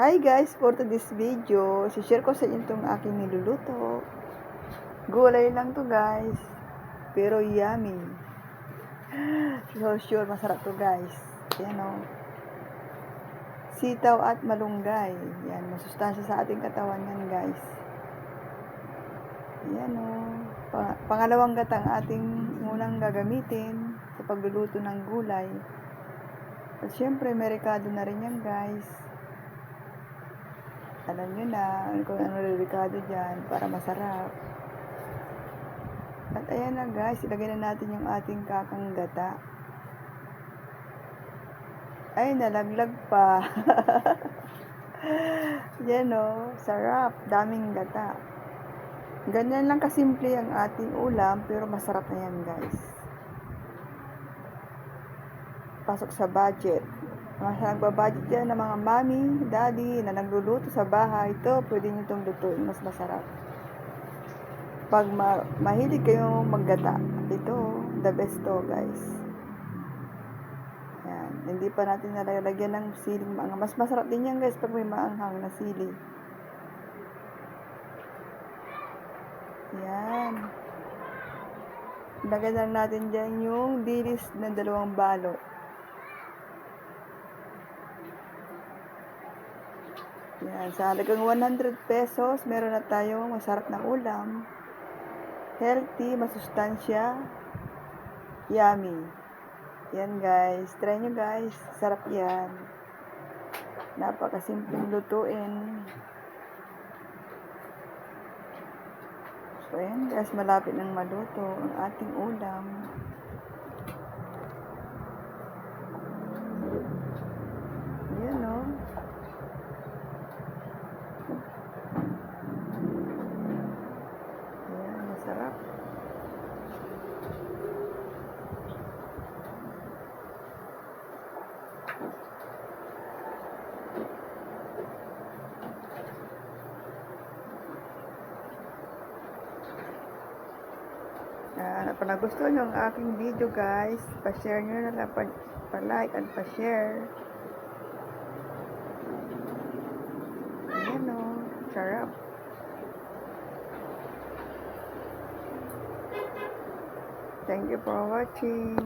Hi guys, for today's video, share ko sa inyo itong aking niluluto. Gulay lang to guys, pero yummy. So sure, masarap to guys. Yan o. Sitaw at malunggay. Yan, masustansya sa ating katawan yan guys. Yan o. Pa- pangalawang gatang ating unang gagamitin sa pagluluto ng gulay. At syempre, merikado na rin yan guys alam nyo na kung ano delikado dyan para masarap. At ayan na guys, ilagay na natin yung ating kakang gata. Ay, nalaglag pa. Yan o, sarap, daming gata. Ganyan lang kasimple ang ating ulam, pero masarap na yan guys. Pasok sa budget. Mga nagbabudget yan ng mga mami, daddy na nagluluto sa bahay, ito pwede nyo itong lutuin, mas masarap. Pag ma mahilig kayo maggata, ito, the best to guys. Yan. Hindi pa natin nalalagyan ng siling maanghang. Mas masarap din yan guys pag may maanghang na sili. Yan. Lagyan lang natin dyan yung dilis ng dalawang balot. Yan, sa halagang 100 pesos, meron na tayong masarap na ulam. Healthy, masustansya, yummy. Yan guys, try nyo guys, sarap yan. Napakasimpleng lutuin. So yan guys, malapit nang maluto ang ating ulam. Yan o. Ayan, masarap. Yan, pag nagustuhan nyo ang aking video guys, pa-share nyo na lang, pa- pa-like at pa-share. Ayan o, sarap. Thank you for watching.